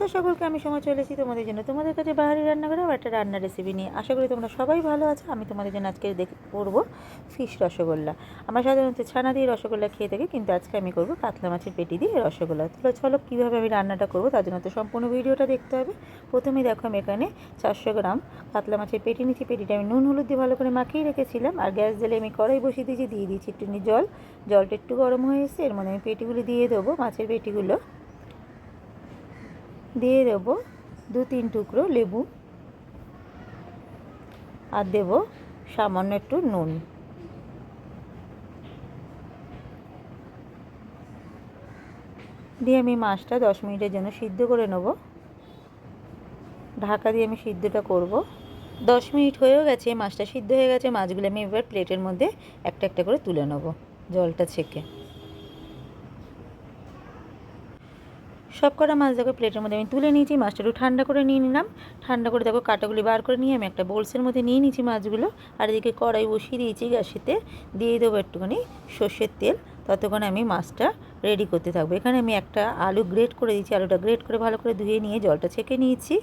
নমস্কার সকলকে, আমি সময় চলেছি তোমাদের জন্য। তোমাদের কাছে বাহারি রান্না করে একটা রান্নার রেসিপি নিয়ে। আশা করি তোমরা সবাই ভালো আছো। আমি তোমাদের জন্য আজকে দেখ করব ফিশ রসগোল্লা। আমরা সাধারণত ছানা দিয়ে রসগোল্লা খেয়ে থাকি, কিন্তু আজকে আমি করব কাতলা মাছের পেটি দিয়ে রসগোল্লা। তাহলে চলো, কীভাবে আমি রান্নাটা করব তার জন্য তো সম্পূর্ণ ভিডিওটা দেখতে হবে। প্রথমে দেখো আমি এখানে চারশো গ্রাম কাতলা মাছের পেটি নিচ্ছি পেটিটা আমি নুন, হলুদ দিয়ে ভালো করে মাখিয়ে রেখেছিলাম। আর গ্যাস জেলে আমি কড়াই বসিয়ে দিয়েছি, দিয়ে দিয়েছি একটু জল। জলটা একটু গরম হয়ে এসে এর মধ্যে আমি পেটিগুলো দিয়ে দেবো। মাছের পেটিগুলো দিয়ে দেব দু তিন টুকরো লেবু। আর দেব সামান্য একটু নুন। দিয়ে আমি মাছটা দশ মিনিটের জন্য সিদ্ধ করে নেব। ঢাকা দিয়ে আমি সিদ্ধটা করব। দশ মিনিট হয়েও গেছে, মাছটা সিদ্ধ হয়ে গেছে, মাছগুলো আমি এবার প্লেটের মধ্যে একটা একটা করে তুলে নেব, জলটা ছেঁকে। সব কটা মাছ দেখো প্লেটের মধ্যে আমি তুলে নিয়েছি মাছটা একটু ঠান্ডা করে নিয়ে নিলাম। ঠান্ডা করে দেখো কাটাগুলি বার করে নিয়ে আমি একটা বোলসের মধ্যে নিয়ে নিয়েছি মাছগুলো। আর এদিকে কড়াই বসিয়ে দিয়েছি গ্যাসেতে। দিয়ে দেবো একটুখানি সর্ষের তেল। ততক্ষণে আমি মাছটা রেডি করতে থাকব। এখানে আমি একটা আলু গ্রেট করে দিয়েছি। আলুটা গ্রেট করে ভালো করে ধুয়ে নিয়ে জলটা ছেঁকে নিয়েছি।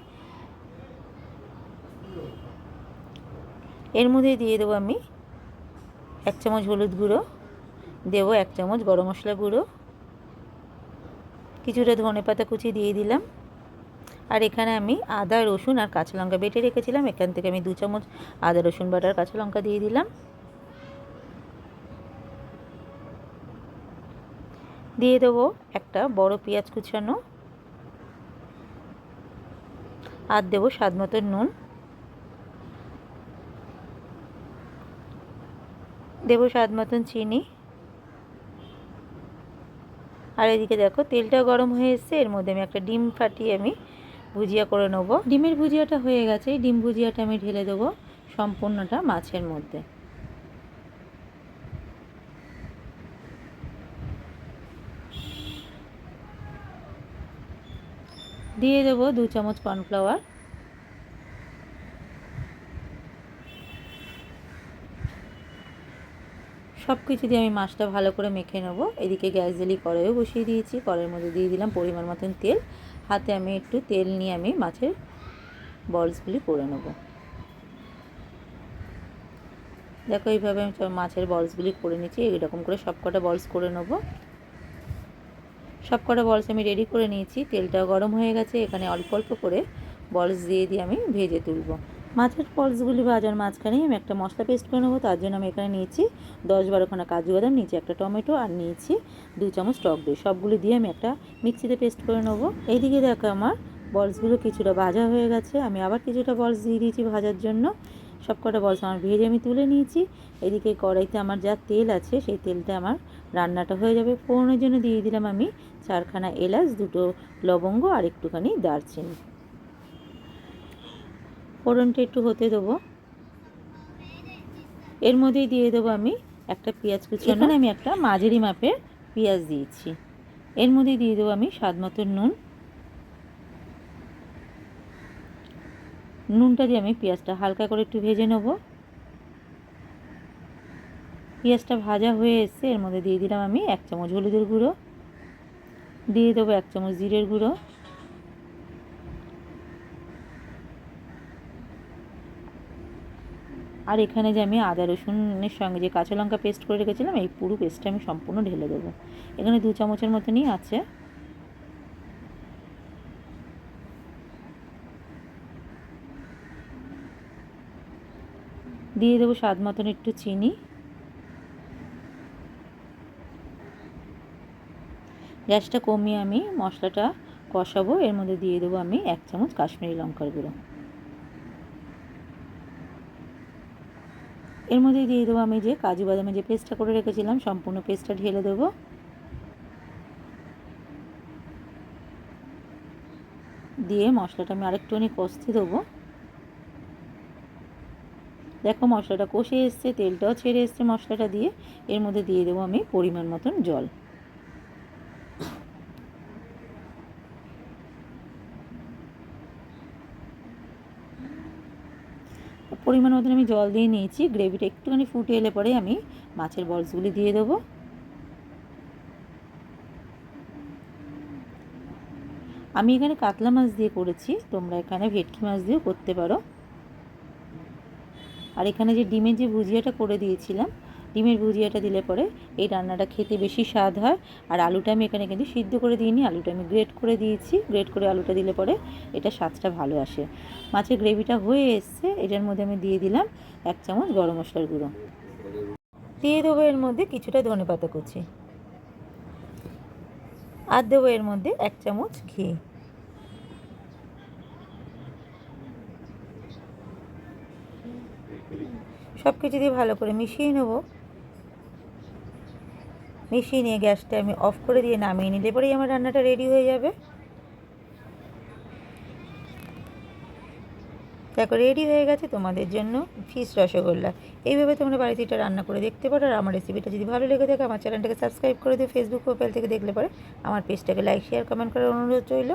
এর মধ্যে দিয়ে দেবো আমি এক চামচ হলুদ গুঁড়ো। দেবো এক চামচ গরম মশলা গুঁড়ো। কিছুটা ধনে পাতা কুচি দিয়ে দিলাম। আর এখানে আমি আদা, রসুন আর কাঁচা লঙ্কা বেটে রেখেছিলাম। এখান থেকে আমি দু চামচ আদা, রসুন বাটার, কাঁচা লঙ্কা দিয়ে দিলাম। দিয়ে দেবো একটা বড় পেঁয়াজ কুচানো। আর দেবো স্বাদ মতো নুন। দেবো স্বাদ মতন চিনি। আর এদিকে দেখো, তেলটা গরম হয়ে এসছে, এর মধ্যে আমি একটা ডিম ফাটিয়ে আমি ভুজিয়া করে নেব। ডিমের ভুজিয়াটা হয়ে গেছে ডিম ভুজিয়াটা আমি ঢেলে দেবো সম্পূর্ণটা মাছের মধ্যে। দিয়ে দেবো দু চামচ কর্নফ্লাওয়ার। সব কিছু দিয়ে আমি মাছটা ভালো করে মেখে নেব। এদিকে গ্যাস জেলি কড়াইও বসিয়ে দিয়েছি। কড়াইয়ের মধ্যে দিয়ে দিলাম পরিমাণ মতন তেল। হাতে আমি একটু তেল নিয়ে আমি মাছের বলসগুলি করে নেব। দেখো, এইভাবে আমি সব মাছের বলসগুলি করে নিচ্ছি। এইরকম করে সব কটা বলস করে নেব। সব কটা বলস আমি রেডি করে নিয়েছি। তেলটাও গরম হয়ে গেছে। এখানে অল্প অল্প করে বলস দিয়ে দিয়ে আমি ভেজে তুলবো। মাছের পলসগুলি ভাজার মাঝখানেই আমি একটা মশলা পেস্ট করে নেব। তার জন্য আমি এখানে নিয়েছি দশ বারোখানা কাজু বাদাম, নিয়েছি একটা টমেটো আর নিয়েছি দু চামচ টক দই। সবগুলি দিয়ে আমি একটা মিক্সিতে পেস্ট করে নেব। এইদিকে দেখো আমার বলসগুলো কিছুটা ভাজা হয়ে গেছে। আমি আবার কিছুটা বলস দিয়ে দিয়েছি ভাজার জন্য। সব কটা বলস আমার ভেজে আমি তুলে নিয়েছি। এদিকে কড়াইতে আমার যা তেল আছে, সেই তেলটা আমার রান্নাটা হয়ে যাবে। ফোড়নের জন্য দিয়ে দিলাম আমি চারখানা এলাচ, দুটো লবঙ্গ আর একটুখানি দারচিনি। ফোড়নটা একটু হতে দেবো। এর মধ্যেই দিয়ে দেবো আমি একটা পেঁয়াজ কুচি এখানে আমি একটা মাঝারি মাপের পেঁয়াজ দিয়েছি। এর মধ্যে দিয়ে দেবো আমি স্বাদ মতো নুন। নুনটা দিয়ে আমি পেঁয়াজটা হালকা করে একটু ভেজে নেব। পেঁয়াজটা ভাজা হয়ে এসছে এর মধ্যে দিয়ে দিলাম আমি এক চামচ হলুদের গুঁড়ো। দিয়ে দেবো এক চামচ জিরের গুঁড়ো। আর এখানে যে আমি আদা রসুনের সঙ্গে যে কাঁচা লঙ্কা পেস্ট করে রেখেছিলাম, এই পুরো পেস্টটা আমি সম্পূর্ণ ঢেলে দেবো। এখানে দু চামচের মতনই আছে। দিয়ে দেবো স্বাদ মতন একটু চিনি। গ্যাসটা কমিয়ে আমি মশলাটা কষাবো। এর মধ্যে দিয়ে দেবো আমি এক চামচ কাশ্মীরি লঙ্কার গুঁড়ো। এর মধ্যে দিয়ে দেবো আমি যে কাজু বাদামের যে পেস্টটা করে রেখেছিলাম, সম্পূর্ণ পেস্টটা ঢেলে দেবো। দিয়ে মশলাটা আমি আরেকটুখানি কষতে দেবো। দেখো মশলাটা কষে এসছে, তেলটাও ছেড়ে এসছে মশলাটা দিয়ে। এর মধ্যে দিয়ে দেবো আমি পরিমাণ মতন জল। পরিমাণ মতন আমি জল দিয়ে নিয়েছি গ্রেভিটা একটুখানি ফুটে এলে পরে আমি মাছের বলসগুলি দিয়ে দেবো। আমি এখানে কাতলা মাছ দিয়ে করেছি, তোমরা এখানে ভেটকি মাছ দিয়েও করতে পারো। আর এখানে যে ডিমের যে ভুজিয়াটা করে দিয়েছিলাম ডিমের ভুজিয়াটা দিলে পরে এই রান্নাটা খেতে বেশি স্বাদ হয়। আর আলুটা আমি এখানে কিন্তু সিদ্ধ করে দিইনি, আলুটা আমি গ্রেট করে দিয়েছি। গ্রেট করে আলুটা দিলে পরে এটা স্বাদটা ভালো আসে। মাছের গ্রেভিটা হয়ে এসছে, এটার মধ্যে আমি দিয়ে দিলাম এক চামচ গরম মশলার গুঁড়ো। দিয়ে দেবো এর মধ্যে কিছুটা ধনে পাতা কুচি। আর দেবো এর মধ্যে এক চামচ ঘি। সব কিছু দিয়ে ভালো করে মিশিয়ে নেব। মিশিয়ে নিয়ে গ্যাসটা আমি অফ করে দিয়ে নামিয়ে নিলে পরেই আমার রান্নাটা রেডি হয়ে যাবে। দেখো, রেডি হয়ে গেছে তোমাদের জন্য ফিস রসগোল্লা। এইভাবে তোমরা বাড়িতে এটা রান্না করে দেখতে পারো আর আমার রেসিপিটা যদি ভালো লেগে থাকে, আমার চ্যানেলটাকে সাবস্ক্রাইব করে দিও ফেসবুক প্রোফাইল থেকে দেখলে পরে আমার পেজটাকে লাইক শেয়ার কমেন্ট করার অনুরোধ রইল।